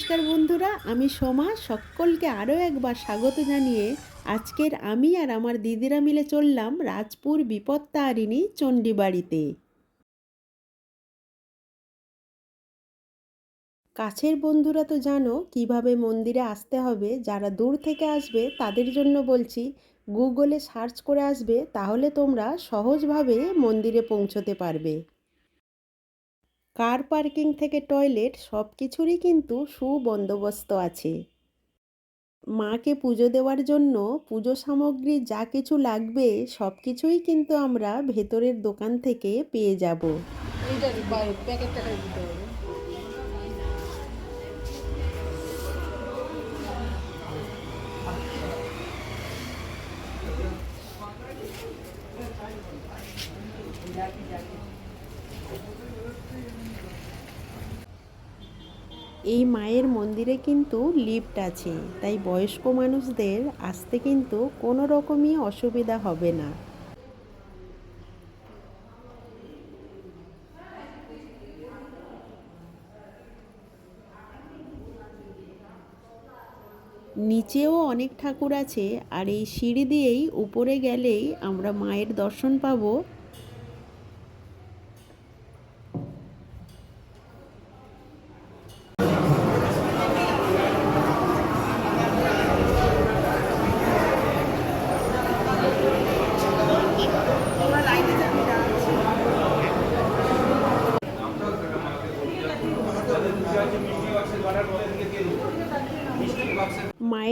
নমস্কার বন্ধুরা, আমি সোমা। সকলকে আরও একবার স্বাগত জানিয়ে আজকের আমি আর আমার দিদিরা মিলে চললাম রাজপুর বিপত্তারিণী চণ্ডীবাড়িতে। কাছের বন্ধুরা তো জানো কীভাবে মন্দিরে আসতে হবে, যারা দূর থেকে আসবে তাদের জন্য বলছি, গুগলে সার্চ করে আসবে, তাহলে তোমরা সহজভাবে মন্দিরে পৌঁছতে পারবে। কার পার্কিং থেকে টয়লেট, সব কিছুরই কিন্তু সুবন্দোবস্ত আছে। মাকে পুজো দেওয়ার জন্য পুজো সামগ্রী যা কিছু লাগবে, সব কিছুই কিন্তু আমরা ভেতরের দোকান থেকে পেয়ে যাব। প্যাকেটটা দিতে হবে। এই মায়ের মন্দিরে কিন্তু লিফট আছে, তাই বয়স্ক মানুষদের আসতে কিন্তু কোনো রকমই অসুবিধা হবে না। নিচেও অনেক ঠাকুর আছে, আর এই সিঁড়ি দিয়েই উপরে গেলেই আমরা মায়ের দর্শন পাবো।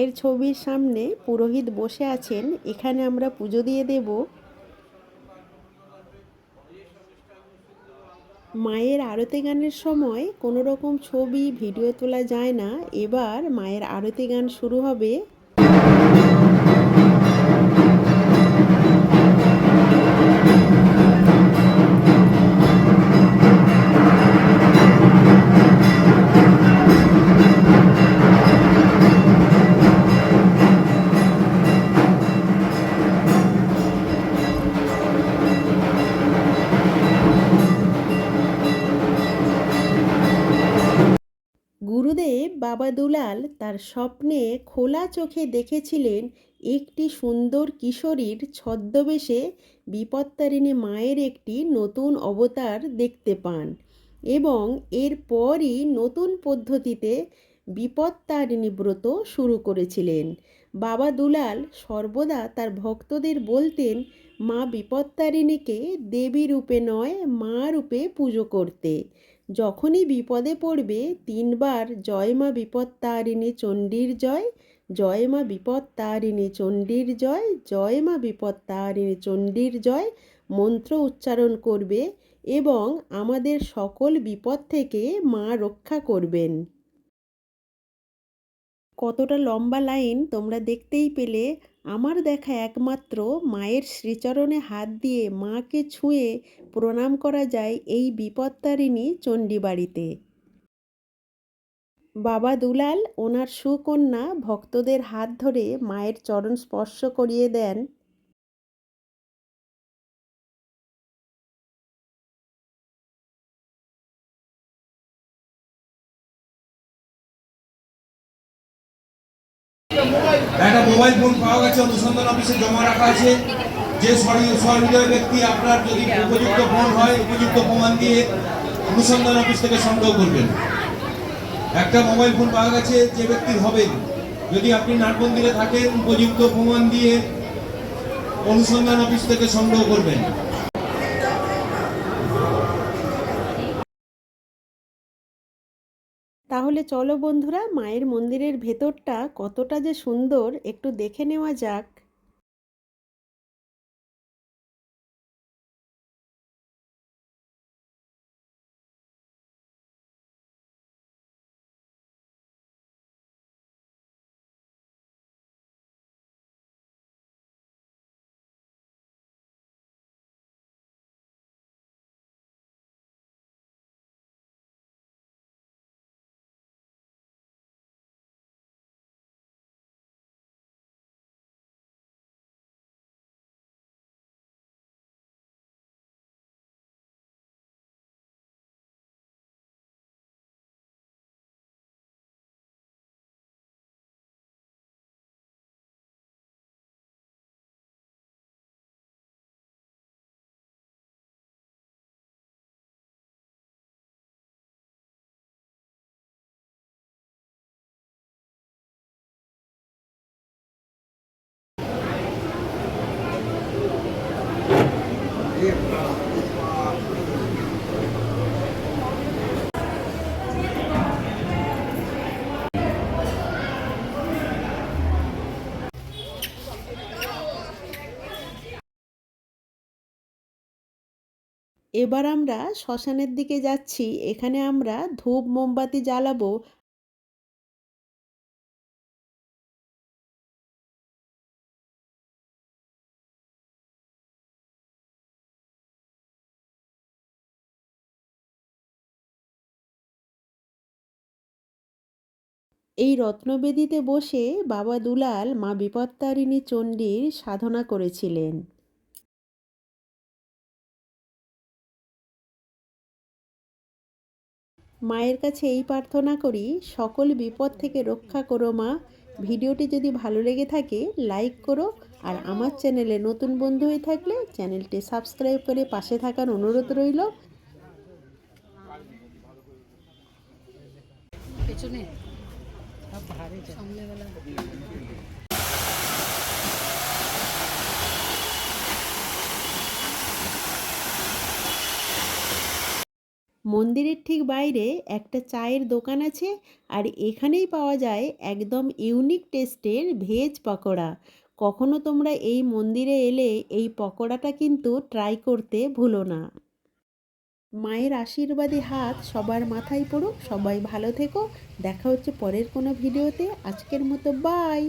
মায়ের ছবির সামনে পুরোহিত বসে আছেন। এখানে আমরা পুজো দিয়ে দেব। মায়ের আরতি গানের সময় কোনো রকম ছবি, ভিডিও তোলা যায় না। এবার মায়ের আরতি গান শুরু হবে। বাবা দুলাল তার স্বপ্নে খোলা চোখে দেখেছিলেন একটি সুন্দর কিশোরীর ছদ্মবেশে বিপত্তারিণী মায়ের একটি নতুন অবতার দেখতে পান এবং এরপরই নতুন পদ্ধতিতে বিপত্তারিণী ব্রত শুরু করেছিলেন। বাবা দুলাল সর্বদা তার ভক্তদের বলতেন, মা বিপত্তারিণীকে দেবী রূপে নয়, মা রূপে পুজো করতে। যখনই বিপদে পড়বে, তিনবার জয় মা বিপত্তারিণী চণ্ডীর জয় জয় মা বিপত্তারিণী চণ্ডীর জয় জয় মা বিপত্তারিণী চণ্ডীর জয় মন্ত্র উচ্চারণ করবে এবং আমাদের সকল বিপদ থেকে মা রক্ষা করবেন। কতটা লম্বা লাইন তোমরা দেখতেই পেলে। আমার দেখা একমাত্র মায়ের শ্রীচরণে হাত দিয়ে মাকে ছুঁয়ে প্রণাম করা যায় এই বিপত্তারিণী চণ্ডীবাড়িতে। বাবা দুলাল, ওনার সুকন্যা ভক্তদের হাত ধরে মায়ের চরণ স্পর্শ করিয়ে দেন একটা মোবাইল ফোন পাওয়া গেছে, অনুসন্ধান অফিসে জমা রাখা আছে, যে সহৃদয় ব্যক্তি আপনার যদি উপযুক্ত ফোন হয়, উপযুক্ত প্রমাণ দিয়ে অনুসন্ধান অফিস থেকে সংগ্রহ করবেন। একটা মোবাইল ফোন পাওয়া গেছে, যে ব্যক্তির হবে যদি আপনি নাটমন্দিরে থাকেন, উপযুক্ত প্রমাণ দিয়ে অনুসন্ধান অফিস থেকে সংগ্রহ করবেন। তাহলে চলো বন্ধুরা মায়ের মন্দিরের ভেতরটা কতটা যে সুন্দর একটু দেখে নেওয়া যাক। এবার আমরা শ্মশানের দিকে যাচ্ছি। এখানে আমরা ধূপ, মোমবাতি জ্বালাবো। এই রত্নবেদিতে বসে বাবা দুলাল মা বিপত্তারিণী চণ্ডীর সাধনা করেছিলেন। মায়ের কাছে এই প্রার্থনা করি, সকল বিপদ থেকে রক্ষা করো মা। ভিডিওটি যদি ভালো লেগে থাকে, লাইক করো। আর আমার চ্যানেলে নতুন বন্ধু হয়ে থাকলে চ্যানেলটি সাবস্ক্রাইব করে পাশে থাকার অনুরোধ রইল। পেছনে। মন্দিরের ঠিক বাইরে একটা চায়ের দোকান আছে আর এখানেই পাওয়া যায় একদম ইউনিক টেস্টের ভেজ পকোড়া। কখনো তোমরা এই মন্দিরে এলে এই পকোড়াটা কিন্তু ট্রাই করতে ভুলো না। মায়ের আশীর্বাদী হাত সবার মাথায় পড়ুক, সবাই ভালো থেকো। দেখা হচ্ছে পরের কোনো ভিডিওতে। আজকের মতো বাই